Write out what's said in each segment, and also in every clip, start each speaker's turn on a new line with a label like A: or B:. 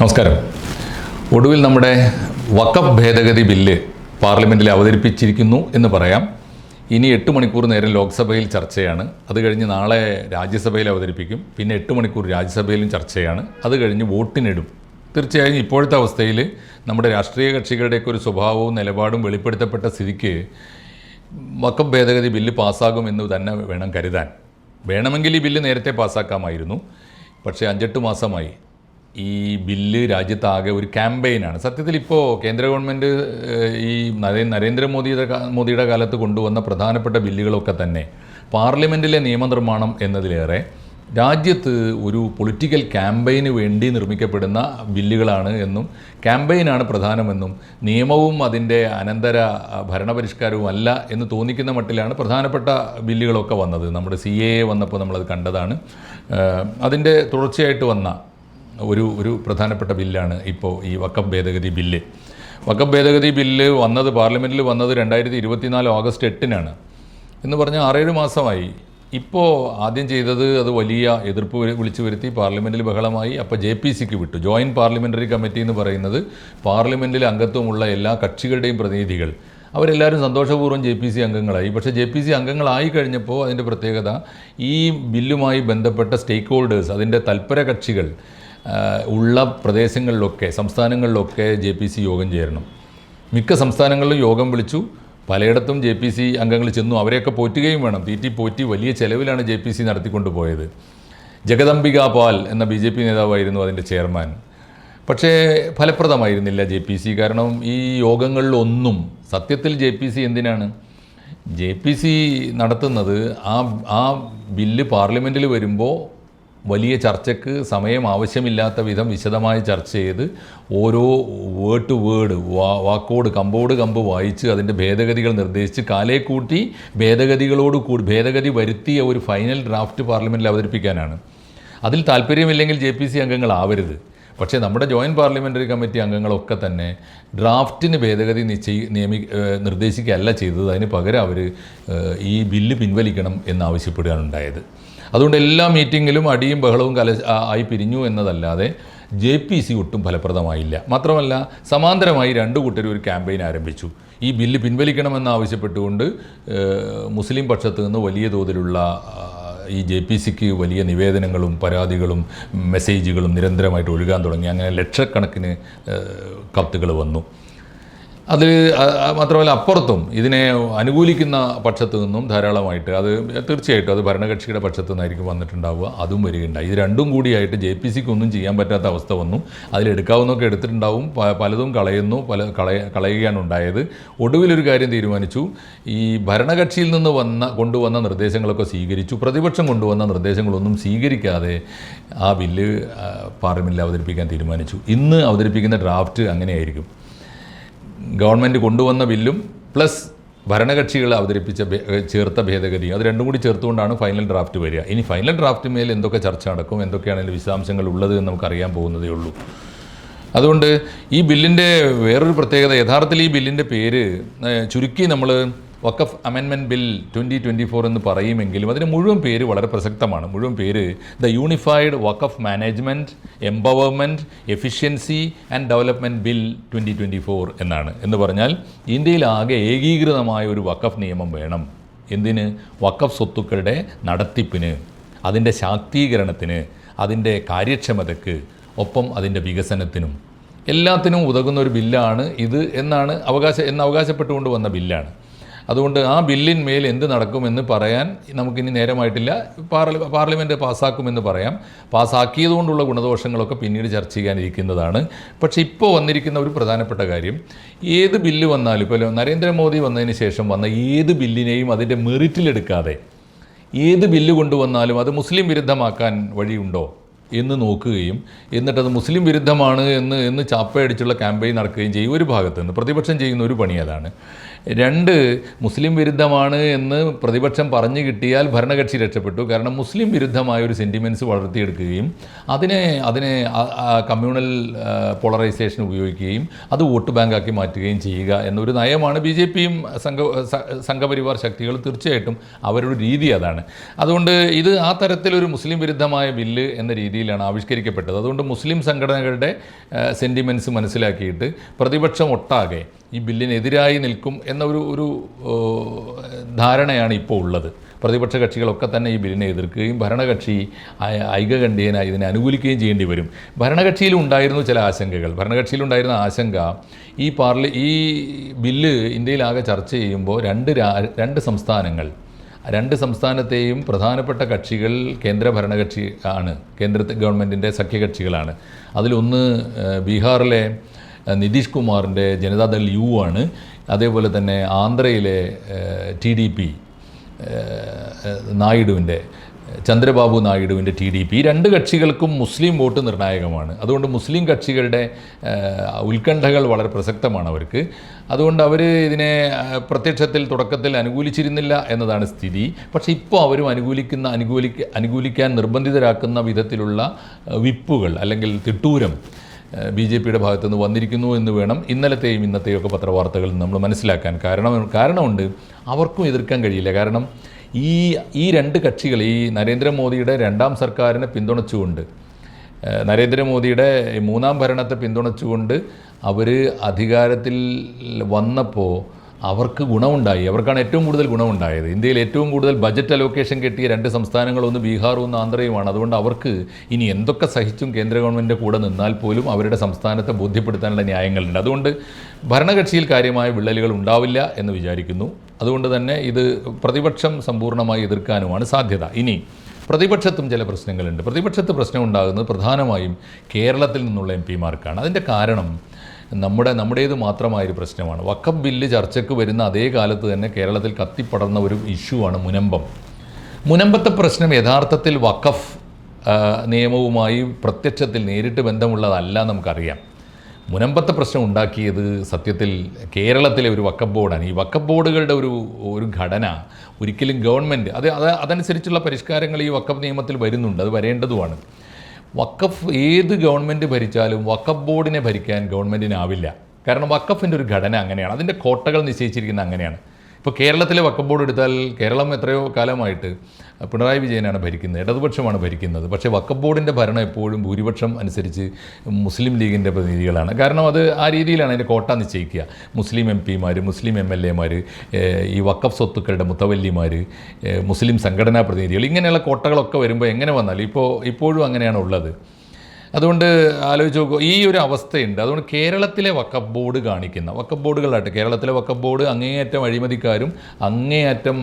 A: നമസ്കാരം. ഒടുവിൽ നമ്മുടെ വക്കഫ് ഭേദഗതി ബില്ല് പാർലമെന്റിൽ അവതരിപ്പിച്ചിരിക്കുന്നു എന്ന് പറയാം. ഇനി എട്ട് മണിക്കൂർ നേരം ലോക്സഭയിൽ ചർച്ചയാണ്. അത് കഴിഞ്ഞ് നാളെ രാജ്യസഭയിൽ അവതരിപ്പിക്കും. പിന്നെ എട്ട് മണിക്കൂർ രാജ്യസഭയിലും ചർച്ചയാണ്. അത് കഴിഞ്ഞ് വോട്ടിനിടും. തീർച്ചയായും ഇപ്പോഴത്തെ അവസ്ഥയിൽ നമ്മുടെ രാഷ്ട്രീയ കക്ഷികളുടെയൊക്കെ ഒരു സ്വഭാവവും നിലപാടും വെളിപ്പെടുത്തപ്പെട്ട സ്ഥിതിക്ക് വക്കഫ് ഭേദഗതി ബില്ല് പാസ്സാകുമെന്ന് തന്നെ വേണം കരുതാൻ. വേണമെങ്കിൽ ഈ ബില്ല് നേരത്തെ പാസ്സാക്കാമായിരുന്നു. പക്ഷേ അഞ്ചെട്ട് മാസമായി. ഈ ബില്ല് രാജ്യത്താകെ ഒരു ക്യാമ്പയിനാണ്. സത്യത്തിൽ ഇപ്പോൾ കേന്ദ്ര ഗവൺമെന്റ് ഈ നരേ നരേന്ദ്രമോദിയുടെ മോദിയുടെ കാലത്ത് കൊണ്ടുവന്ന പ്രധാനപ്പെട്ട ബില്ലുകളൊക്കെ തന്നെ പാർലമെന്റിലെ നിയമനിർമ്മാണം എന്നതിലേറെ രാജ്യത്ത് ഒരു പൊളിറ്റിക്കൽ ക്യാമ്പയിന് വേണ്ടി നിർമ്മിക്കപ്പെടുന്ന ബില്ലുകളാണ് എന്നും ക്യാമ്പയിനാണ് പ്രധാനമെന്നും നിയമവും അതിന്റെ അനന്തര ഭരണപരിഷ്കാരവും അല്ല എന്ന് തോന്നിക്കുന്ന മട്ടിലാണ് പ്രധാനപ്പെട്ട ബില്ലുകളൊക്കെ വന്നത്. നമ്മുടെ സി എ വന്നപ്പോൾ നമ്മളത് കണ്ടതാണ്. അതിന്റെ തുടർച്ചയായിട്ട് വന്ന ഒരു ഒരു പ്രധാനപ്പെട്ട ബില്ലാണ് ഇപ്പോൾ ഈ വക്കഫ് ഭേദഗതി ബില്ല്. വക്കഫ് ഭേദഗതി ബില്ല് വന്നത് പാർലമെന്റിൽ വന്നത് രണ്ടായിരത്തി ഇരുപത്തിനാല് ഓഗസ്റ്റ് എട്ടിനാണ്. എന്ന് പറഞ്ഞാൽ ആറേഴ് മാസമായി. ഇപ്പോൾ ആദ്യം ചെയ്തത് അത് വലിയ എതിർപ്പ് വിളിച്ചു വരുത്തി പാർലമെന്റിൽ ബഹളമായി. അപ്പോൾ ജെ പി സിക്ക് വിട്ടു. ജോയിന്റ് പാർലമെന്ററി കമ്മിറ്റി എന്ന് പറയുന്നത് പാർലമെന്റിൽ അംഗത്വമുള്ള എല്ലാ കക്ഷികളുടെയും പ്രതിനിധികൾ. അവരെല്ലാവരും സന്തോഷപൂർവം ജെ പി സി അംഗങ്ങളായി. പക്ഷേ ജെ പി സി അംഗങ്ങളായി കഴിഞ്ഞപ്പോൾ അതിന്റെ പ്രത്യേകത ഈ ബില്ലുമായി ബന്ധപ്പെട്ട സ്റ്റേക്ക് ഹോൾഡേഴ്സ് അതിന്റെ തൽപര കക്ഷികൾ ഉള്ള പ്രദേശങ്ങളിലൊക്കെ സംസ്ഥാനങ്ങളിലൊക്കെ ജെ പി സി യോഗം ചേരണം. മിക്ക സംസ്ഥാനങ്ങളിലും യോഗം വിളിച്ചു. പലയിടത്തും ജെ പി സി അംഗങ്ങൾ ചെന്നു. അവരെയൊക്കെ പോറ്റുകയും വേണം. തീറ്റി പോറ്റി വലിയ ചെലവിലാണ് ജെ പി സി നടത്തിക്കൊണ്ട് പോയത് ജഗദംബിക പാൽ എന്ന ബി ജെ പി നേതാവായിരുന്നു അതിന്റെ ചെയർമാൻ. പക്ഷേ ഫലപ്രദമായിരുന്നില്ല ജെ പി സി. കാരണം ഈ യോഗങ്ങളിലൊന്നും സത്യത്തിൽ ജെ പി സി എന്തിനാണ്? ജെ പി സി നടത്തുന്നത് ആ ആ ബില്ല് പാർലമെന്റിൽ വരുമ്പോൾ വലിയ ചർച്ചയ്ക്ക് സമയം ആവശ്യമില്ലാത്ത വിധം വിശദമായി ചർച്ച ചെയ്ത് ഓരോ വേർഡ് ടു വേർഡ് വാ വാക്കോട് കമ്പോട് കമ്പ് വായിച്ച് അതിന്റെ ഭേദഗതികൾ നിർദ്ദേശിച്ച് കാലേ കൂട്ടി ഭേദഗതികളോട് കൂടി ഭേദഗതി വരുത്തിയ ഒരു ഫൈനൽ ഡ്രാഫ്റ്റ് പാർലമെന്റിൽ അവതരിപ്പിക്കാനാണ്. അതിൽ താല്പര്യമില്ലെങ്കിൽ ജെ പി സി അംഗങ്ങളാവരുത് പക്ഷേ നമ്മുടെ ജോയിന്റ് പാർലമെന്ററി കമ്മിറ്റി അംഗങ്ങളൊക്കെ തന്നെ ഡ്രാഫ്റ്റിന് ഭേദഗതി നിശ്ചയി നിയമി നിർദ്ദേശിക്കുകയല്ല ചെയ്തത്. അതിന് പകരം അവർ ഈ ബില്ല് പിൻവലിക്കണം എന്നാവശ്യപ്പെടുകയാണ് ഉണ്ടായത്. അതുകൊണ്ട് എല്ലാ മീറ്റിങ്ങിലും അടിയും ബഹളവും കല ആയി പിരിഞ്ഞു എന്നതല്ലാതെ ജെ പി സി ഒട്ടും ഫലപ്രദമായില്ല. മാത്രമല്ല സമാന്തരമായി രണ്ട് കൂട്ടരും ഒരു ക്യാമ്പയിൻ ആരംഭിച്ചു. ഈ ബില്ല് പിൻവലിക്കണമെന്ന് ആവശ്യപ്പെട്ടുകൊണ്ട് ഏഹ് മുസ്ലിം പക്ഷത്തു നിന്ന് വലിയ തോതിലുള്ള ഈ ജെ പി സിക്ക് വലിയ നിവേദനങ്ങളും പരാതികളും മെസ്സേജുകളും നിരന്തരമായിട്ട് ഒഴുകാൻ തുടങ്ങി. അങ്ങനെ ലക്ഷക്കണക്കിന് കത്തുകൾ വന്നു. അതിൽ മാത്രമല്ല അപ്പുറത്തും ഇതിനെ അനുകൂലിക്കുന്ന പക്ഷത്തു നിന്നും ധാരാളമായിട്ട് അത് തീർച്ചയായിട്ടും അത് ഭരണകക്ഷിയുടെ പക്ഷത്തു നിന്നായിരിക്കും വന്നിട്ടുണ്ടാവുക. അതും വരികയുണ്ടായി. ഇത് രണ്ടും കൂടിയായിട്ട് ജെ പി സിക്ക് ഒന്നും ചെയ്യാൻ പറ്റാത്ത അവസ്ഥ വന്നു. അതിലെടുക്കാവുന്നൊക്കെ എടുത്തിട്ടുണ്ടാവും. പലതും കളയുന്നു. പല കളയ കളയുകയാണ് ഉണ്ടായത്. ഒടുവിലൊരു കാര്യം തീരുമാനിച്ചു. ഈ ഭരണകക്ഷിയിൽ നിന്ന് വന്ന കൊണ്ടുവന്ന നിർദ്ദേശങ്ങളൊക്കെ സ്വീകരിച്ചു. പ്രതിപക്ഷം കൊണ്ടുവന്ന നിർദ്ദേശങ്ങളൊന്നും സ്വീകരിക്കാതെ ആ ബില്ല് പാർലമെന്റിൽ അവതരിപ്പിക്കാൻ തീരുമാനിച്ചു. ഇന്ന് അവതരിപ്പിക്കുന്ന ഡ്രാഫ്റ്റ് അങ്ങനെയായിരിക്കും. ഗവൺമെന്റ് കൊണ്ടുവന്ന ബില്ലും പ്ലസ് ഭരണകക്ഷികൾ അവതരിപ്പിച്ച ചേർത്ത ഭേദഗതി അത് രണ്ടും കൂടി ചേർത്തുകൊണ്ടാണ് ഫൈനൽ ഡ്രാഫ്റ്റ് വരിക. ഇനി ഫൈനൽ ഡ്രാഫ്റ്റ് മേൽ എന്തൊക്കെ ചർച്ച നടക്കും? എന്തൊക്കെയാണ് അതിന്റെ വിശദാംശങ്ങൾ ഉള്ളത് എന്ന് നമുക്ക് അറിയാൻ പോകുന്നതേ ഉള്ളൂ. അതുകൊണ്ട് ഈ ബില്ലിന്റെ വേറൊരു പ്രത്യേകത യഥാർത്ഥത്തിൽ ഈ ബില്ലിന്റെ പേര് ചുരുക്കി നമ്മൾ വക്കഫ് അമെൻമെന്റ് ബിൽ ട്വന്റി ട്വന്റി ഫോർ എന്ന് പറയുമെങ്കിലും അതിന് മുഴുവൻ പേര് വളരെ പ്രസക്തമാണ്. മുഴുവൻ പേര് the unified Waqf management empowerment efficiency and development bill twenty twenty four എന്നാണ്. എന്ന് പറഞ്ഞാൽ ഇന്ത്യയിൽ ആകെ ഏകീകൃതമായ ഒരു വക്കഫ് നിയമം വേണം. എന്തിന്? വക്കഫ് സ്വത്തുക്കളുടെ നടത്തിപ്പിന് അതിന്റെ ശാക്തീകരണത്തിന് അതിന്റെ കാര്യക്ഷമതയ്ക്ക് ഒപ്പം അതിന്റെ വികസനത്തിനും. എല്ലാത്തിനും ഉതകുന്ന ഒരു ബില്ലാണ് ഇത് എന്നാണ് അവകാശ എന്ന് അവകാശപ്പെട്ടുകൊണ്ട് വന്ന ബില്ലാണ്. അതുകൊണ്ട് ആ ബില്ലിന്മേൽ എന്ത് നടക്കുമെന്ന് പറയാൻ നമുക്കിനി നേരമായിട്ടില്ല. പാർല പാർലമെന്റ് പാസ്സാക്കുമെന്ന് പറയാം. പാസ്സാക്കിയതുകൊണ്ടുള്ള ഗുണദോഷങ്ങളൊക്കെ പിന്നീട് ചർച്ച ചെയ്യാനിരിക്കുന്നതാണ്. പക്ഷേ ഇപ്പോൾ വന്നിരിക്കുന്ന ഒരു പ്രധാനപ്പെട്ട കാര്യം ഏത് ബില്ല് വന്നാലും ഇപ്പോൾ നരേന്ദ്രമോദി വന്നതിന് ശേഷം വന്ന ഏത് ബില്ലിനെയും അതിന്റെ മെറിറ്റിലെടുക്കാതെ ഏത് ബില്ല് കൊണ്ടുവന്നാലും അത് മുസ്ലിം വിരുദ്ധമാക്കാൻ വഴിയുണ്ടോ എന്ന് നോക്കുകയും എന്നിട്ട് അത് മുസ്ലിം വിരുദ്ധമാണ് എന്ന് എന്ന് ചാപ്പയടിച്ചുള്ള ക്യാമ്പയിൻ നടക്കുകയും ചെയ്യും. ഒരു ഭാഗത്ത് നിന്ന് പ്രതിപക്ഷം ചെയ്യുന്ന ഒരു പണി അതാണ്. രണ്ട് മുസ്ലിം വിരുദ്ധമാണ് എന്ന് പ്രതിപക്ഷം പറഞ്ഞു കിട്ടിയാൽ ഭരണകക്ഷി രക്ഷപ്പെട്ടു. കാരണം മുസ്ലിം വിരുദ്ധമായ ഒരു സെന്റിമെന്റ്സ് വളർത്തിയെടുക്കുകയും അതിനെ അതിനെ കമ്മ്യൂണൽ പോളറൈസേഷൻ ഉപയോഗിക്കുകയും അത് വോട്ട് ബാങ്കാക്കി മാറ്റുകയും ചെയ്യുക എന്നൊരു നയമാണ് ബി ജെ പിയും സംഘ സംഘപരിവാർ ശക്തികൾ തീർച്ചയായിട്ടും അവരുടെ രീതി അതാണ്. അതുകൊണ്ട് ഇത് ആ തരത്തിലൊരു മുസ്ലിം വിരുദ്ധമായ ബില്ല് എന്ന രീതിയിലാണ് ആവിഷ്കരിക്കപ്പെട്ടത്. അതുകൊണ്ട് മുസ്ലിം സംഘടനകളുടെ സെന്റിമെന്റ്സ് മനസ്സിലാക്കിയിട്ട് പ്രതിപക്ഷം ഒട്ടാകെ ഈ ബില്ലിനെതിരായി നിൽക്കും എന്നൊരു ഒരു ധാരണയാണ് ഇപ്പോൾ ഉള്ളത്. പ്രതിപക്ഷ കക്ഷികളൊക്കെ തന്നെ ഈ ബില്ലിനെ എതിർക്കുകയും ഭരണകക്ഷി ഐകകണ്ഠേന ഇതിനെ അനുകൂലിക്കുകയും ചെയ്യേണ്ടി വരും. ഭരണകക്ഷിയിൽ ഉണ്ടായിരുന്നു ചില ആശങ്കകൾ. ഭരണകക്ഷിയിലുണ്ടായിരുന്ന ആശങ്ക ഈ പാർലി ഈ ബില്ല് ഇന്ത്യയിലാകെ ചർച്ച ചെയ്യുമ്പോൾ രണ്ട് രണ്ട് സംസ്ഥാനങ്ങൾ രണ്ട് സംസ്ഥാനത്തെയും പ്രധാനപ്പെട്ട കക്ഷികൾ കേന്ദ്ര ഭരണകക്ഷി ആണ് കേന്ദ്ര ഗവൺമെന്റിന്റെ സഖ്യകക്ഷികളാണ്. അതിലൊന്ന് ബീഹാറിലെ നിതീഷ് കുമാറിന്റെ ജനതാദൾ യു ആണ്. അതേപോലെ തന്നെ ആന്ധ്രയിലെ ടി ഡി പി നായിഡുവിന്റെ ചന്ദ്രബാബു നായിഡുവിന്റെ ടി ഡി പി രണ്ട് കക്ഷികൾക്കും മുസ്ലിം വോട്ട് നിർണായകമാണ്. അതുകൊണ്ട് മുസ്ലിം കക്ഷികളുടെ ഉത്കണ്ഠകൾ വളരെ പ്രസക്തമാണ് അവർക്ക്. അതുകൊണ്ട് അവർ ഇതിനെ പ്രത്യക്ഷത്തിൽ തുടക്കത്തിൽ അനുകൂലിച്ചിരുന്നില്ല എന്നതാണ് സ്ഥിതി. പക്ഷേ ഇപ്പോൾ അവരും അനുകൂലിക്കുന്ന അനുകൂലിക്ക അനുകൂലിക്കാൻ നിർബന്ധിതരാക്കുന്ന വിധത്തിലുള്ള വിപ്പുകൾ അല്ലെങ്കിൽ തിട്ടൂരം ബി ജെ പിയുടെ ഭാഗത്തു നിന്ന് വന്നിരിക്കുന്നു എന്ന് വേണം ഇന്നലത്തെയും ഇന്നത്തെയും ഒക്കെ പത്രവാർത്തകളിൽ നമ്മൾ മനസ്സിലാക്കാൻ. കാരണം കാരണമുണ്ട് അവർക്കും എതിർക്കാൻ കഴിയില്ല. കാരണം ഈ ഈ രണ്ട് കക്ഷികൾ ഈ നരേന്ദ്രമോദിയുടെ രണ്ടാം സർക്കാരിനെ പിന്തുണച്ചുകൊണ്ട് നരേന്ദ്രമോദിയുടെ മൂന്നാം ഭരണത്തെ പിന്തുണച്ചുകൊണ്ട് അവർ അധികാരത്തിൽ വന്നപ്പോൾ അവർക്ക് ഗുണമുണ്ടായി. അവർക്കാണ് ഏറ്റവും കൂടുതൽ ഗുണമുണ്ടായത്. ഇന്ത്യയിൽ ഏറ്റവും കൂടുതൽ ബജറ്റ് അലോക്കേഷൻ കിട്ടിയ രണ്ട് സംസ്ഥാനങ്ങളൊന്ന് ബീഹാറും ഒന്ന് ആന്ധ്രയുമാണ്. അതുകൊണ്ട് അവർക്ക് ഇനി എന്തൊക്കെ സഹിച്ചും കേന്ദ്ര ഗവൺമെന്റ് കൂടെ നിന്നാൽ പോലും അവരുടെ സംസ്ഥാനത്തെ ബോധ്യപ്പെടുത്താനുള്ള ന്യായങ്ങളുണ്ട്. അതുകൊണ്ട് ഭരണകക്ഷിയിൽ കാര്യമായ വിള്ളലുകൾ ഉണ്ടാവില്ല എന്ന് വിചാരിക്കുന്നു. അതുകൊണ്ട് തന്നെ ഇത് പ്രതിപക്ഷം സമ്പൂർണമായി എതിർക്കാനുമാണ് സാധ്യത. ഇനി പ്രതിപക്ഷത്തും ചില പ്രശ്നങ്ങളുണ്ട്. പ്രതിപക്ഷത്ത് പ്രശ്നം ഉണ്ടാകുന്നത് പ്രധാനമായും കേരളത്തിൽ നിന്നുള്ള എം പിമാർക്കാണ്. അതിന്റെ കാരണം നമ്മുടെ നമ്മുടേത് മാത്രമായൊരു പ്രശ്നമാണ്. വക്കഫ് ബില്ല് ചർച്ചയ്ക്ക് വരുന്ന അതേ കാലത്ത് തന്നെ കേരളത്തിൽ കത്തിപ്പടർന്ന ഒരു ഇഷ്യൂ ആണ് മുനമ്പം. മുനമ്പത്തെ പ്രശ്നം യഥാർത്ഥത്തിൽ വക്കഫ് നിയമവുമായി പ്രത്യക്ഷത്തിൽ നേരിട്ട് ബന്ധമുള്ളതല്ല നമുക്കറിയാം. മുനമ്പത്തെ പ്രശ്നം ഉണ്ടാക്കിയത് സത്യത്തിൽ കേരളത്തിലെ ഒരു വക്കബ് ബോർഡാണ്. ഈ വക്കബ് ബോർഡുകളുടെ ഒരു ഒരു ഘടന ഒരിക്കലും ഗവൺമെന്റ് അത് അത് അതനുസരിച്ചുള്ള പരിഷ്കാരങ്ങൾ ഈ വക്കബ് നിയമത്തിൽ വരുന്നുണ്ട്. അത് വരേണ്ടതുമാണ്. വക്കഫ് ഏത് ഗവൺമെന്റ് ഭരിച്ചാലും വക്കഫ് ബോർഡിനെ ഭരിക്കാൻ ഗവൺമെന്റിനാവില്ല കാരണം വക്കഫിന്റെ ഒരു ഘടന അങ്ങനെയാണ്. അതിന്റെ കോട്ടകൾ നിശ്ചയിച്ചിരിക്കുന്നത് അങ്ങനെയാണ്. ഇപ്പോൾ കേരളത്തിലെ വക്കഫ് ബോർഡ് എടുത്താൽ കേരളം എത്രയോ കാലമായിട്ട് പിണറായി വിജയനാണ് ഭരിക്കുന്നത് ഇടതുപക്ഷമാണ് ഭരിക്കുന്നത്. പക്ഷേ വക്കഫ് ബോർഡിന്റെ ഭരണം എപ്പോഴും ഭൂരിപക്ഷം അനുസരിച്ച് മുസ്ലിം ലീഗിന്റെ പ്രതിനിധികളാണ്. കാരണം അത് ആ രീതിയിലാണ് അതിന്റെ കോട്ട നിശ്ചയിക്കുക. മുസ്ലിം എം പിമാർ മുസ്ലിം എം എൽ എമാർ ഈ വക്കഫ് സ്വത്തുക്കളുടെ മുത്തവല്ലിമാർ മുസ്ലിം സംഘടനാ പ്രതിനിധികൾ ഇങ്ങനെയുള്ള കോട്ടകളൊക്കെ വരുമ്പോൾ എങ്ങനെ വന്നാലും ഇപ്പോൾ ഇപ്പോഴും അങ്ങനെയാണ് ഉള്ളത്. അതുകൊണ്ട് ആലോചിച്ച് നോക്കുക ഈ ഒരു അവസ്ഥയുണ്ട്. അതുകൊണ്ട് കേരളത്തിലെ വക്കപ്പ് ബോർഡ് കാണിക്കുന്ന വക്കപ്പ് ബോർഡുകളായിട്ട് കേരളത്തിലെ വക്കപ്പ് ബോർഡ് അങ്ങേയറ്റം അഴിമതിക്കാരും അങ്ങേയറ്റം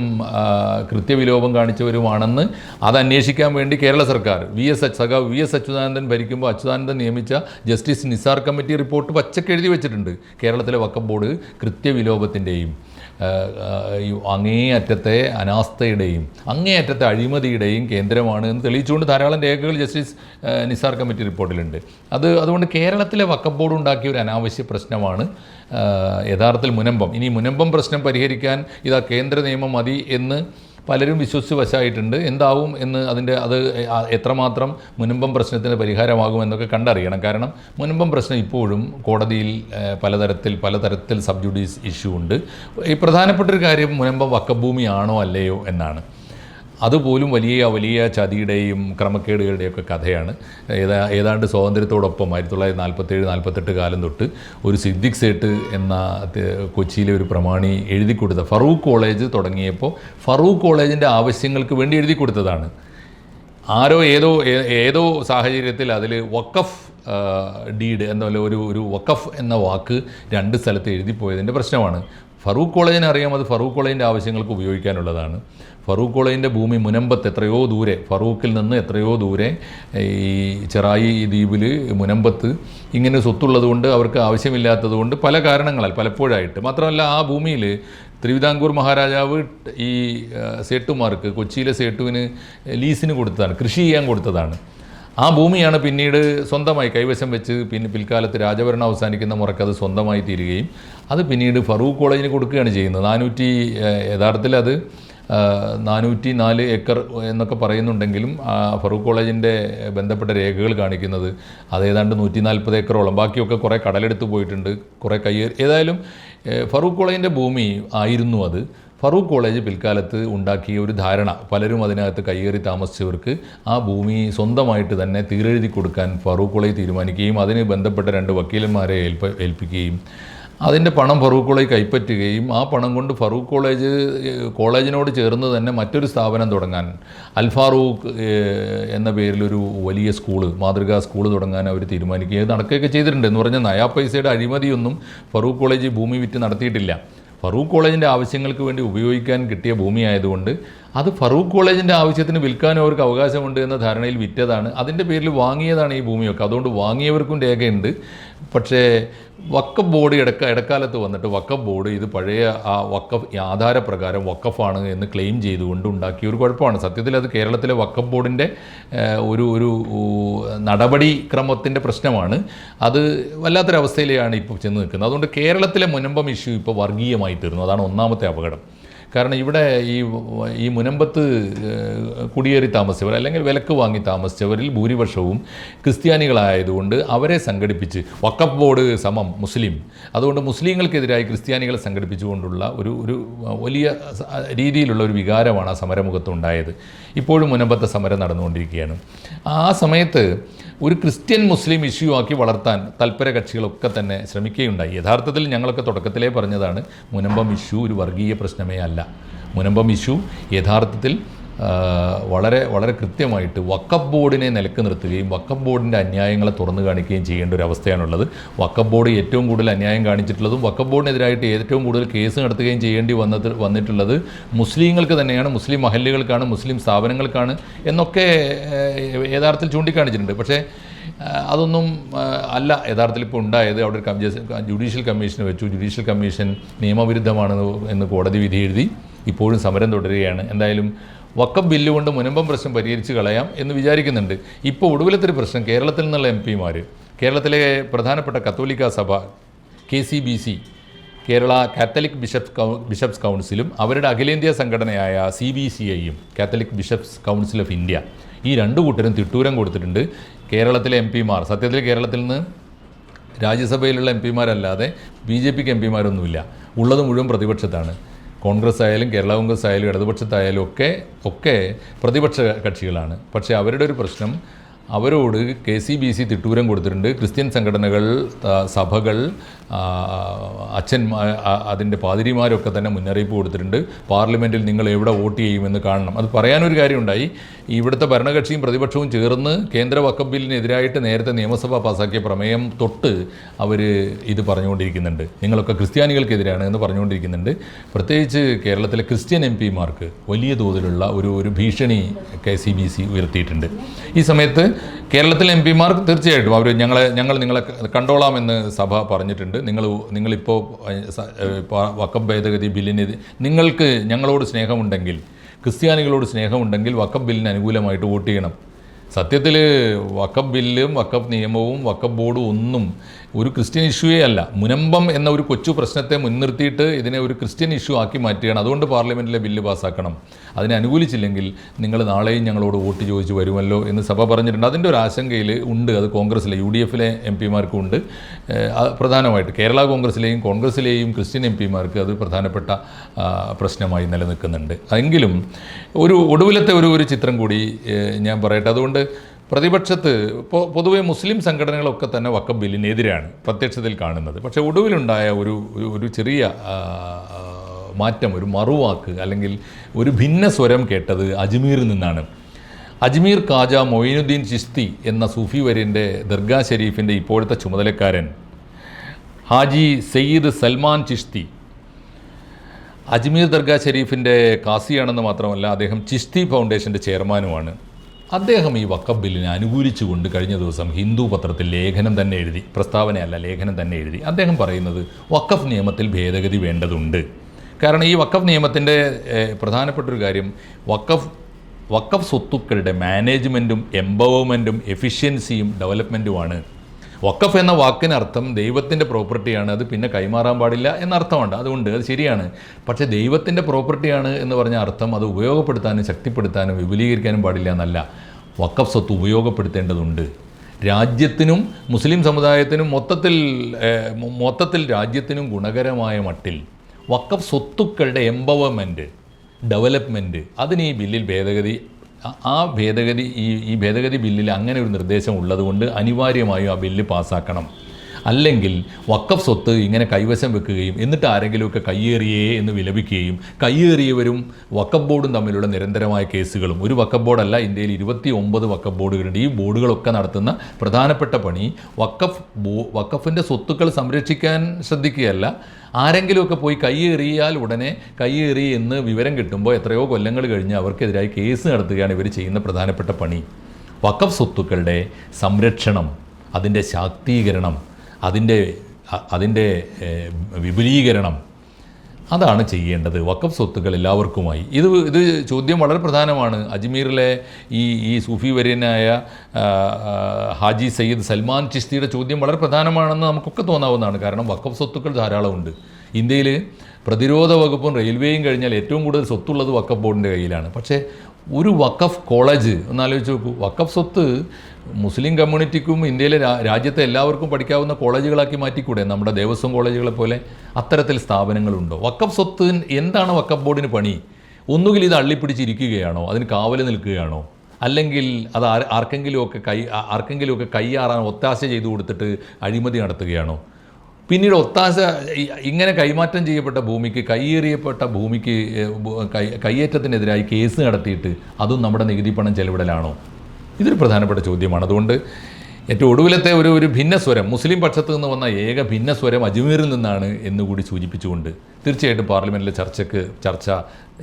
A: കൃത്യവിലോപം കാണിച്ചവരുമാണെന്ന് അത് അന്വേഷിക്കാൻ വേണ്ടി കേരള സർക്കാർ വി എസ് അച് സഖാവ് വി എസ് അച്യുതാനന്ദൻ ഭരിക്കുമ്പോൾ അച്യുതാനന്ദൻ നിയമിച്ച ജസ്റ്റിസ് നിസാർ കമ്മിറ്റി റിപ്പോർട്ട് പച്ചക്കെഴുതി വെച്ചിട്ടുണ്ട് കേരളത്തിലെ വക്കപ്പ് ബോർഡ് കൃത്യവിലോപത്തിന്റെയും. അങ്ങേയറ്റത്തെ അനാസ്ഥയുടെയും അങ്ങേയറ്റത്തെ അഴിമതിയുടെയും കേന്ദ്രമാണ് എന്ന് തെളിയിച്ചുകൊണ്ട് ധാരാളം രേഖകൾ ജസ്റ്റിസ് നിസാർ കമ്മിറ്റി റിപ്പോർട്ടിലുണ്ട്. അത് അതുകൊണ്ട് കേരളത്തിലെ വക്കപ്പ് ബോർഡ് ഉണ്ടാക്കിയ ഒരു അനാവശ്യ പ്രശ്നമാണ് യഥാർത്ഥത്തിൽ മുനമ്പം. ഇനി മുനമ്പം പ്രശ്നം പരിഹരിക്കാൻ ഇതാ കേന്ദ്ര നിയമം മതി എന്ന് പലരും വിശ്വസിച്ച് വശമായിട്ടുണ്ട് എന്താവും എന്ന് അതിന്റെ അത് എത്രമാത്രം മുനമ്പം പ്രശ്നത്തിന് പരിഹാരമാകും എന്നൊക്കെ കണ്ടറിയണം. കാരണം മുനമ്പം പ്രശ്നം ഇപ്പോഴും കോടതിയിൽ പലതരത്തിൽ പലതരത്തിൽ സബ് ജുഡീസ് ഇഷ്യൂ ഉണ്ട്. ഈ പ്രധാനപ്പെട്ട ഒരു കാര്യം മുനമ്പം വക്കഭൂമിയാണോ അല്ലയോ എന്നാണ്. അതുപോലും വലിയ വലിയ ചതിയുടെയും ക്രമക്കേടുകളുടെയും ഒക്കെ കഥയാണ്. ഏതാ ഏതാണ്ട് സ്വാതന്ത്ര്യത്തോടൊപ്പം ആയിരത്തി തൊള്ളായിരത്തി നാൽപ്പത്തേഴ് നാൽപ്പത്തെട്ട് കാലം തൊട്ട് ഒരു സിദ്ദിഖ് സേട്ട് എന്ന കൊച്ചിയിലെ ഒരു പ്രമാണി എഴുതി കൊടുത്ത ഫറൂഖ് കോളേജ് തുടങ്ങിയപ്പോൾ ഫറൂഖ് കോളേജിന്റെ ആവശ്യങ്ങൾക്ക് വേണ്ടി എഴുതി കൊടുത്തതാണ്. ആരോ ഏതോ ഏതോ സാഹചര്യത്തിൽ അതിൽ വക്കഫ് ഡീഡ് എന്ന പോലെ ഒരു ഒരു വക്കഫ് എന്ന വാക്ക് രണ്ട് സ്ഥലത്ത് എഴുതിപ്പോയതിന്റെ പ്രശ്നമാണ്. ഫറൂഖ് കോളേജിനെ അറിയാം അത് ഫറൂഖ് കോളേജിന്റെ ആവശ്യങ്ങൾക്ക് ഉപയോഗിക്കാനുള്ളതാണ്. ഫറൂഖ് കോളേജിന്റെ ഭൂമി മുനമ്പത്ത് എത്രയോ ദൂരെ ഫറൂഖിൽ നിന്ന് എത്രയോ ദൂരെ ഈ ചെറായി ദ്വീപിൽ മുനമ്പത്ത് ഇങ്ങനെ സ്വത്തുള്ളത് കൊണ്ട് അവർക്ക് ആവശ്യമില്ലാത്തതുകൊണ്ട് പല കാരണങ്ങളാൽ പലപ്പോഴായിട്ട്. മാത്രമല്ല ആ ഭൂമിയിൽ തിരുവിതാംകൂർ മഹാരാജാവ് ഈ സേട്ടുമാർക്ക് കൊച്ചിയിലെ സേട്ടുവിന് ലീസിന് കൊടുത്തതാണ് കൃഷി ചെയ്യാൻ കൊടുത്തതാണ്. ആ ഭൂമിയാണ് പിന്നീട് സ്വന്തമായി കൈവശം വെച്ച് പിന്നെ പിൽക്കാലത്ത് രാജഭരണം അവസാനിക്കുന്ന മുറയ്ക്ക് അത് സ്വന്തമായി തീരുകയും അത് പിന്നീട് ഫറൂഖ് കോളേജിന് കൊടുക്കുകയാണ് ചെയ്യുന്നത്. നാനൂറ്റി യഥാർത്ഥത്തിൽ അത് നാനൂറ്റി നാല് ഏക്കർ എന്നൊക്കെ പറയുന്നുണ്ടെങ്കിലും ഫറൂഖ് കോളേജിന്റെ ബന്ധപ്പെട്ട രേഖകൾ കാണിക്കുന്നത് അതേതാണ്ട് നൂറ്റി നാൽപ്പത് ഏക്കറോളം. ബാക്കിയൊക്കെ കുറേ കടലെടുത്ത് പോയിട്ടുണ്ട്. കുറേ കയ്യേറി ഏതായാലും ഫറൂഖ് കോളേജിന്റെ ഭൂമി ആയിരുന്നു അത്. ഫറൂഖ് കോളേജ് പിൽക്കാലത്ത് ഉണ്ടാക്കിയ ഒരു ധാരണ പലരും അതിനകത്ത് കയ്യേറി താമസിച്ചവർക്ക് ആ ഭൂമി സ്വന്തമായിട്ട് തന്നെ തീരെഴുതി കൊടുക്കാൻ ഫറൂഖ് കോളേജ് തീരുമാനിക്കുകയും അതിന് ബന്ധപ്പെട്ട രണ്ട് വക്കീലന്മാരെ ഏൽപ്പ ഏൽപ്പിക്കുകയും അതിന്റെ പണം ഫറൂഖ് കോളേജ് കൈപ്പറ്റുകയും ആ പണം കൊണ്ട് ഫറൂഖ് കോളേജ് കോളേജിനോട് ചേർന്ന് തന്നെ മറ്റൊരു സ്ഥാപനം തുടങ്ങാൻ അൽഫാറൂഖ് എന്ന പേരിലൊരു വലിയ സ്കൂൾ മാതൃകാ സ്കൂൾ തുടങ്ങാൻ അവർ തീരുമാനിക്കുകയും നടക്കുകയൊക്കെ ചെയ്തിട്ടുണ്ട്. എന്ന് പറഞ്ഞാൽ നയാ പൈസയുടെ അഴിമതിയൊന്നും ഫറൂഖ് കോളേജ് ഭൂമി വിറ്റ് നടത്തിയിട്ടില്ല. ഫറൂഖ് കോളേജിന്റെ ആവശ്യങ്ങൾക്ക് വേണ്ടി ഉപയോഗിക്കാൻ കിട്ടിയ ഭൂമി ആയതുകൊണ്ട് അത് ഫറൂഖ് കോളേജിന്റെ ആവശ്യത്തിന് വിൽക്കാനും അവർക്ക് അവകാശമുണ്ട് എന്ന ധാരണയിൽ വിറ്റതാണ്. അതിന്റെ പേരിൽ വാങ്ങിയതാണ് ഈ ഭൂമിയൊക്കെ. അതുകൊണ്ട് വാങ്ങിയവർക്കും രേഖയുണ്ട്. പക്ഷേ വക്കഫ് ബോർഡ് ഇടക്ക ഇടക്കാലത്ത് വന്നിട്ട് വക്കഫ് ബോർഡ് ഇത് പഴയ ആ വക്കഫ് ആധാരപ്രകാരം വക്കഫാണ് എന്ന് ക്ലെയിം ചെയ്തുകൊണ്ട് ഉണ്ടാക്കിയ ഒരു കുഴപ്പമാണ്. സത്യത്തിൽ അത് കേരളത്തിലെ വക്കഫ് ബോർഡിന്റെ ഒരു ഒരു നടപടിക്രമത്തിന്റെ പ്രശ്നമാണ്. അത് വല്ലാത്തൊരവസ്ഥയിലാണ് ഇപ്പോൾ ചെന്ന് നിൽക്കുന്നത്. അതുകൊണ്ട് കേരളത്തിലെ മുനമ്പം ഇഷ്യൂ ഇപ്പോൾ വർഗീയമായി തീർന്നു. അതാണ് ഒന്നാമത്തെ അപകടം. കാരണം ഇവിടെ ഈ ഈ മുനമ്പത്ത് കുടിയേറി താമസിച്ചവർ അല്ലെങ്കിൽ വിലക്ക് വാങ്ങി താമസിച്ചവരിൽ ഭൂരിപക്ഷവും ക്രിസ്ത്യാനികളായതുകൊണ്ട് അവരെ സംഘടിപ്പിച്ച് വക്കഫ് ബോർഡ് സമം മുസ്ലിം. അതുകൊണ്ട് മുസ്ലിങ്ങൾക്കെതിരായി ക്രിസ്ത്യാനികളെ സംഘടിപ്പിച്ചുകൊണ്ടുള്ള ഒരു ഒരു വലിയ രീതിയിലുള്ള ഒരു വികാരമാണ് ആ സമരമുഖത്ത് ഉണ്ടായത്. ഇപ്പോഴും മുനമ്പത്തെ സമരം നടന്നുകൊണ്ടിരിക്കുകയാണ്. ആ സമയത്ത് ഒരു ക്രിസ്ത്യൻ മുസ്ലിം ഇഷ്യൂ ആക്കി വളർത്താൻ തൽപര കക്ഷികളൊക്കെ തന്നെ ശ്രമിക്കുകയുണ്ടായി. യഥാർത്ഥത്തിൽ ഞങ്ങളൊക്കെ തുടക്കത്തിലേ പറഞ്ഞതാണ് മുനമ്പം ഇഷ്യൂ ഒരു വർഗീയ പ്രശ്നമേ അല്ല. മുനമ്പം ഇഷ്യൂ. യഥാർത്ഥത്തിൽ വളരെ വളരെ കൃത്യമായിട്ട് വക്കപ്പ് ബോർഡിനെ നിലയ്ക്ക് നിർത്തുകയും വക്കപ്പ് ബോർഡിന്റെ അന്യായങ്ങളെ തുറന്നു കാണിക്കുകയും ചെയ്യേണ്ട ഒരു അവസ്ഥയാണുള്ളത്. വക്കപ്പ് ബോർഡ് ഏറ്റവും കൂടുതൽ അന്യായം കാണിച്ചിട്ടുള്ളതും വക്കപ്പ് ബോർഡിനെതിരായിട്ട് ഏറ്റവും കൂടുതൽ കേസ് നടത്തുകയും ചെയ്യേണ്ടി വന്നത് വന്നിട്ടുള്ളത് മുസ്ലിങ്ങൾക്ക് തന്നെയാണ്. മുസ്ലിം മഹല്ലുകൾക്കാണ് മുസ്ലിം സ്ഥാപനങ്ങൾക്കാണ് എന്നൊക്കെ യഥാർത്ഥത്തിൽ ചൂണ്ടിക്കാണിച്ചിട്ടുണ്ട്. പക്ഷേ അതൊന്നും അല്ല യഥാർത്ഥത്തിൽ ഇപ്പോൾ ഉണ്ടായത് അവിടെ ഒരു കമ്മീഷൻ ജുഡീഷ്യൽ കമ്മീഷന് വെച്ചു. ജുഡീഷ്യൽ കമ്മീഷൻ നിയമവിരുദ്ധമാണ് എന്ന് കോടതി വിധി എഴുതി. ഇപ്പോഴും സമരം തുടരുകയാണ്. എന്തായാലും വക്കം ബില്ല് കൊണ്ട് മുനമ്പം പ്രശ്നം പരിഹരിച്ച് കളയാം എന്ന് വിചാരിക്കുന്നുണ്ട്. ഇപ്പോൾ ഒടുവിലത്തെ ഒരു പ്രശ്നം കേരളത്തിൽ നിന്നുള്ള എം പിമാർ കേരളത്തിലെ പ്രധാനപ്പെട്ട കത്തോലിക്ക സഭ K C B C Kerala Catholic bishops കൗ- ബിഷപ്സ് കൗൺസിലും അവരുടെ അഖിലേന്ത്യാ സംഘടനയായ സി ബി സി ഐയും Catholic Bishops Council of India ഈ രണ്ട് കൂട്ടരും തിട്ടൂരം കൊടുത്തിട്ടുണ്ട്. കേരളത്തിലെ എം പിമാർ സത്യത്തിൽ കേരളത്തിൽ നിന്ന് രാജ്യസഭയിലുള്ള എം പിമാരല്ലാതെ ബി ജെ പിക്ക് എം പിമാരൊന്നുമില്ല. ഉള്ളത് മുഴുവൻ പ്രതിപക്ഷത്താണ്. കോൺഗ്രസ് ആയാലും കേരള കോൺഗ്രസ് ആയാലും ഇടതുപക്ഷത്തായാലും ഒക്കെ ഒക്കെ പ്രതിപക്ഷ കക്ഷികളാണ്. പക്ഷേ അവരുടെ ഒരു പ്രശ്നം അവരോട് കെ സി ബി സി തിട്ടൂരം കൊടുത്തിട്ടുണ്ട്. ക്രിസ്ത്യൻ സംഘടനകൾ സഭകൾ അച്ഛൻ അതിന്റെ പാതിരിമാരൊക്കെ തന്നെ മുന്നറിയിപ്പ് കൊടുത്തിട്ടുണ്ട്. പാർലമെന്റിൽ നിങ്ങൾ എവിടെ വോട്ട് ചെയ്യുമെന്ന് കാണണം. അത് പറയാനൊരു കാര്യമുണ്ടായി. ഇവിടുത്തെ ഭരണകക്ഷിയും പ്രതിപക്ഷവും ചേർന്ന് കേന്ദ്ര വക്കം ബില്ലിനെതിരായിട്ട് നേരത്തെ നിയമസഭ പാസാക്കിയ പ്രമേയം തൊട്ട് അവർ ഇത് പറഞ്ഞുകൊണ്ടിരിക്കുന്നുണ്ട്. നിങ്ങളൊക്കെ ക്രിസ്ത്യാനികൾക്കെതിരാണ് എന്ന് പറഞ്ഞുകൊണ്ടിരിക്കുന്നുണ്ട്. പ്രത്യേകിച്ച് കേരളത്തിലെ ക്രിസ്ത്യൻ എം പിമാർക്ക് വലിയ തോതിലുള്ള ഒരു ഒരു ഭീഷണി കെ സി ബി സി ഉയർത്തിയിട്ടുണ്ട്. ഈ സമയത്ത് കേരളത്തിലെ എം പിമാർ തീർച്ചയായിട്ടും അവർ ഞങ്ങളെ ഞങ്ങൾ നിങ്ങളെ കണ്ടോളാമെന്ന് സഭ പറഞ്ഞിട്ടുണ്ട്. നിങ്ങൾ നിങ്ങളിപ്പോൾ വക്കം ഭേദഗതി ബില്ലിന് നിങ്ങൾക്ക് ഞങ്ങളോട് സ്നേഹമുണ്ടെങ്കിൽ ക്രിസ്ത്യാനികളോട് സ്നേഹമുണ്ടെങ്കിൽ വക്കം ബില്ലിന് അനുകൂലമായിട്ട് വോട്ട് ചെയ്യണം. സത്യത്തിൽ വക്കം ബില്ലും വക്കം നിയമവും വക്കം ബോർഡും ഒന്നും ഒരു ക്രിസ്ത്യൻ ഇഷ്യൂയേ അല്ല. മുനമ്പം എന്ന ഒരു കൊച്ചു പ്രശ്നത്തെ മുൻനിർത്തിയിട്ട് ഇതിനെ ഒരു ക്രിസ്ത്യൻ ഇഷ്യൂ ആക്കി മാറ്റുകയാണ്. അതുകൊണ്ട് പാർലമെന്റിലെ ബില്ല് പാസ്സാക്കണം. അതിനെ അനുകൂലിച്ചില്ലെങ്കിൽ നിങ്ങൾ നാളെയും ഞങ്ങളോട് വോട്ട് ചോദിച്ച് വരുമല്ലോ എന്ന് സഭ പറഞ്ഞിട്ടുണ്ട്. അതിന്റെ ഒരു ആശങ്കയിൽ ഉണ്ട്. അത് കോൺഗ്രസ്സിലെ യു ഡി എഫിലെ എം പിമാർക്കും ഉണ്ട്. പ്രധാനമായിട്ട് കേരള കോൺഗ്രസ്സിലെയും കോൺഗ്രസ്സിലെയും ക്രിസ്ത്യൻ എം പിമാർക്ക് അത് പ്രധാനപ്പെട്ട പ്രശ്നമായി നിലനിൽക്കുന്നുണ്ട്. എങ്കിലും ഒരു ഒടുവിലത്തെ ഒരു ഒരു ചിത്രം കൂടി ഞാൻ പറയട്ടെ. അതുകൊണ്ട് പ്രതിപക്ഷത്ത് ഇപ്പോൾ പൊതുവെ മുസ്ലിം സംഘടനകളൊക്കെ തന്നെ വക്കം ബില്ലിനെതിരാണ് പ്രത്യക്ഷത്തിൽ കാണുന്നത്. പക്ഷേ ഒടുവിലുണ്ടായ ഒരു ഒരു- ചെറിയ മാറ്റം ഒരു മറുവാക്ക് അല്ലെങ്കിൽ ഒരു ഭിന്ന സ്വരം കേട്ടത് അജ്മീറിൽ നിന്നാണ്. അജ്മീർ ഖാജ മൊയിനുദ്ദീൻ ചിസ്തി എന്ന സൂഫി വര്യന്റെ ദർഗാ ഷെരീഫിന്റെ ഇപ്പോഴത്തെ ചുമതലക്കാരൻ ഹാജി സയ്യിദ് സൽമാൻ ചിസ്തി. അജ്മീർ ദർഗാ ഷെരീഫിന്റെ കാസിയാണെന്ന് മാത്രമല്ല അദ്ദേഹം ചിസ്തി ഫൗണ്ടേഷന്റെ ചെയർമാനുമാണ്. അദ്ദേഹം ഈ വക്കബ് ബില്ലിനെ അനുകൂലിച്ചുകൊണ്ട് കഴിഞ്ഞ ദിവസം ഹിന്ദു പത്രത്തിൽ ലേഖനം തന്നെ എഴുതി പ്രസ്താവനയല്ല ലേഖനം തന്നെ എഴുതി. അദ്ദേഹം പറയുന്നത് വക്കഫ് നിയമത്തിൽ ഭേദഗതി വേണ്ടതുണ്ട്. കാരണം ഈ വക്കഫ് നിയമത്തിന്റെ പ്രധാനപ്പെട്ടൊരു കാര്യം വക്കഫ് വക്കഫ് സ്വത്തുക്കളുടെ മാനേജ്മെന്റും എംപവർമെന്റും എഫിഷ്യൻസിയും ഡെവലപ്മെന്റുമാണ് വക്കഫ് എന്ന വാക്കിനർത്ഥം ദൈവത്തിന്റെ പ്രോപ്പർട്ടിയാണ് അത് പിന്നെ കൈമാറാൻ പാടില്ല എന്നർത്ഥമുണ്ട്. അതുകൊണ്ട് അത് ശരിയാണ്. പക്ഷേ ദൈവത്തിന്റെ പ്രോപ്പർട്ടിയാണ് എന്ന് പറഞ്ഞ അർത്ഥം അത് ഉപയോഗപ്പെടുത്താനും ശക്തിപ്പെടുത്താനും വിപുലീകരിക്കാനും പാടില്ല എന്നല്ല. വക്കഫ് സ്വത്ത് ഉപയോഗപ്പെടുത്തേണ്ടതുണ്ട്. രാജ്യത്തിനും മുസ്ലിം സമുദായത്തിനും മൊത്തത്തിൽ മൊത്തത്തിൽ രാജ്യത്തിനും ഗുണകരമായ മട്ടിൽ വക്കഫ് സ്വത്തുക്കളുടെ എംപവർമെന്റ് ഡെവലപ്മെന്റ് അതിന് ഈ ബില്ലിൽ ഭേദഗതി ആ- ഭേദഗതി ഈ ഈ ഭേദഗതി ബില്ലിൽ അങ്ങനെ ഒരു നിർദ്ദേശം ഉള്ളതുകൊണ്ട് അനിവാര്യമായും ആ ബില്ല് പാസ്സാക്കണം അല്ലെങ്കിൽ വക്കഫ് സ്വത്ത് ഇങ്ങനെ കൈവശം വെക്കുകയും എന്നിട്ട് ആരെങ്കിലുമൊക്കെ കയ്യേറിയേ എന്ന് വിലപിക്കുകയും കയ്യേറിയവരും വക്കഫ് ബോർഡും തമ്മിലുള്ള നിരന്തരമായ കേസുകളും. ഒരു വക്കഫ് ബോർഡല്ല ഇന്ത്യയിൽ ഇരുപത്തി ഒമ്പത് വക്കഫ് ബോർഡുകളുണ്ട്. ഈ ബോർഡുകളൊക്കെ നടത്തുന്ന പ്രധാനപ്പെട്ട പണി വക്കഫ് ബോ വക്കഫിന്റെ സ്വത്തുക്കൾ സംരക്ഷിക്കാൻ ശ്രദ്ധിക്കുകയല്ല ആരെങ്കിലുമൊക്കെ പോയി കൈയേറിയാൽ ഉടനെ കൈയേറി എന്ന് വിവരം കിട്ടുമ്പോൾ എത്രയോ കൊല്ലങ്ങൾ കഴിഞ്ഞ് അവർക്കെതിരായി കേസ് നടത്തുകയാണ് ഇവർ ചെയ്യുന്ന പ്രധാനപ്പെട്ട പണി. വക്കഫ് സ്വത്തുക്കളുടെ സംരക്ഷണം അതിന്റെ ശാക്തീകരണം അതിന്റെ അതിന്റെ വിപുലീകരണം അതാണ് ചെയ്യേണ്ടത്. വക്കഫ് സ്വത്തുക്കൾ എല്ലാവർക്കുമായി. ഇത് ഇത് ചോദ്യം വളരെ പ്രധാനമാണ്. അജ്മീറിലെ ഈ ഈ സൂഫി വര്യനായ ഹാജി സയ്യിദ് സൽമാൻ ചിസ്തിയുടെ ചോദ്യം വളരെ പ്രധാനമാണെന്ന് നമുക്കൊക്കെ തോന്നാവുന്നതാണ്. കാരണം വക്കഫ് സ്വത്തുക്കൾ ധാരാളമുണ്ട് ഇന്ത്യയിൽ പ്രതിരോധ വകുപ്പും റെയിൽവേയും കഴിഞ്ഞാൽ ഏറ്റവും കൂടുതൽ സ്വത്തുള്ളത് വക്കഫ് ബോർഡിന്റെ കയ്യിലാണ്. പക്ഷേ ഒരു വക്കഫ് കോളേജ് ഒന്ന് ആലോചിച്ച് നോക്കൂ. വക്കഫ് സ്വത്ത് മുസ്ലിം കമ്മ്യൂണിറ്റിക്കും ഇന്ത്യയിലെ രാജ്യത്തെ എല്ലാവർക്കും പഠിക്കാവുന്ന കോളേജുകളാക്കി മാറ്റിക്കൂടെ? നമ്മുടെ ദേവസ്വം കോളേജുകളെ പോലെ അത്തരത്തിൽ സ്ഥാപനങ്ങളുണ്ടോ? വക്കഫ് സ്വത്ത് എന്താണ് വക്കഫ് ബോർഡിന് പണി? ഒന്നുകിൽ ഇത് അള്ളിപ്പിടിച്ചിരിക്കുകയാണോ? അതിന് കാവൽ നിൽക്കുകയാണോ? അല്ലെങ്കിൽ അത് ആർ ആർക്കെങ്കിലുമൊക്കെ കൈ ആർക്കെങ്കിലുമൊക്കെ കൈയാറാൻ ഒത്താശ ചെയ്തു കൊടുത്തിട്ട് അഴിമതി നടത്തുകയാണോ? പിന്നീട് ഒത്താശ ഇങ്ങനെ കൈമാറ്റം ചെയ്യപ്പെട്ട ഭൂമിക്ക് കൈയേറിയപ്പെട്ട ഭൂമിക്ക് കൈയേറ്റത്തിനെതിരായി കേസ് നടത്തിയിട്ട് അതും നമ്മുടെ നികുതി പണം ചെലവിടലാണോ? ഇതൊരു പ്രധാനപ്പെട്ട ചോദ്യമാണ്. അതുകൊണ്ട് ഏറ്റവും ഒടുവിലത്തെ ഒരു ഒരു ഭിന്നസ്വരം മുസ്ലിം പക്ഷത്തു നിന്ന് വന്ന ഏക ഭിന്നസ്വരം അജ്മീറിൽ നിന്നാണ് എന്നുകൂടി സൂചിപ്പിച്ചുകൊണ്ട് തീർച്ചയായിട്ടും പാർലമെന്റിലെ ചർച്ചയ്ക്ക് ചർച്ച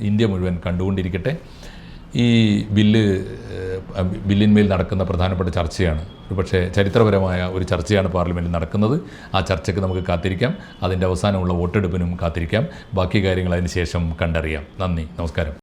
A: ഇന്ത്യ മുഴുവൻ കണ്ടുകൊണ്ടിരിക്കട്ടെ. ഈ ബില്ല് ബില്ലിന്മേൽ നടക്കുന്ന പ്രധാനപ്പെട്ട ചർച്ചയാണ്. പക്ഷേ ചരിത്രപരമായ ഒരു ചർച്ചയാണ് പാർലമെന്റിൽ നടക്കുന്നത്. ആ ചർച്ചയ്ക്ക് നമുക്ക് കാത്തിരിക്കാം. അതിന്റെ അവസാനമുള്ള വോട്ടെടുപ്പിനും കാത്തിരിക്കാം. ബാക്കി കാര്യങ്ങൾ അതിന് ശേഷം കണ്ടറിയാം. നന്ദി. നമസ്കാരം.